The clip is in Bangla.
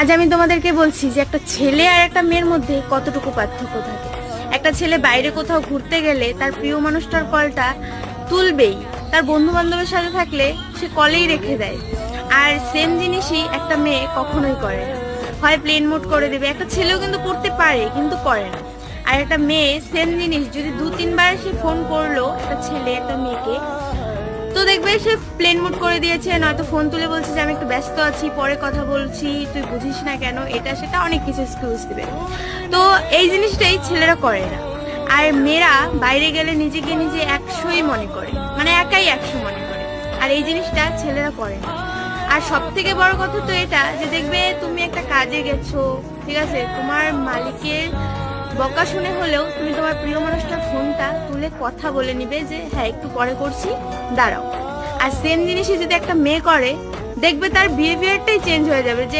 আজ আমি তোমাদেরকে বলছি যে একটা ছেলে আর একটা মেয়ের মধ্যে কতটুকু পার্থক্য থাকে। একটা ছেলে বাইরে কোথাও ঘুরতে গেলে তার প্রিয় মানুষটার কলটা তুলবেই। তার বন্ধু বান্ধবের সাথে থাকলে সে কলেই রেখে দেয়। আর সেম জিনিসই একটা মেয়ে কখনোই করে না। হয় প্লেন মোড করে দেবে। একটা ছেলেও কিন্তু করতে পারে, কিন্তু করে না। আর একটা মেয়ে সেম জিনিস, যদি দু তিনবার সে ফোন করল একটা ছেলে, একটা মেয়েকে তো দেখবে সে প্লেন মুড করে দিয়েছে, নয়তো ফোন তুলে বলছে যে আমি একটু ব্যস্ত আছি, পরে কথা বলছি, তুই বুঝিস না কেন? এটা সেটা অনেক কিছু এক্সকিউজ দিবে। তো এই জিনিসটাই ছেলেরা করে না। আর মেয়েরা বাইরে গেলে নিজেকে নিজে একশোই মনে করে। মানে একাই একশো মনে করে। আর এই জিনিসটা ছেলেরা করে না। আর সব থেকে বড় কথা তো এটা যে দেখবে তুমি একটা কাজে গেছো, ঠিক আছে? তোমার মালিকের বকা শুনে হলেও তুমি তোমার প্রিয় মানুষটার ফোনটা তুলে কথা বলে নিবে যে হ্যাঁ একটু পরে করছি। দাঁড়াও। আর সেম জিনিসই যদি একটা মেয়ে করে, দেখবে তার বিহেভিয়ারটাই চেঞ্জ হয়ে যাবে যে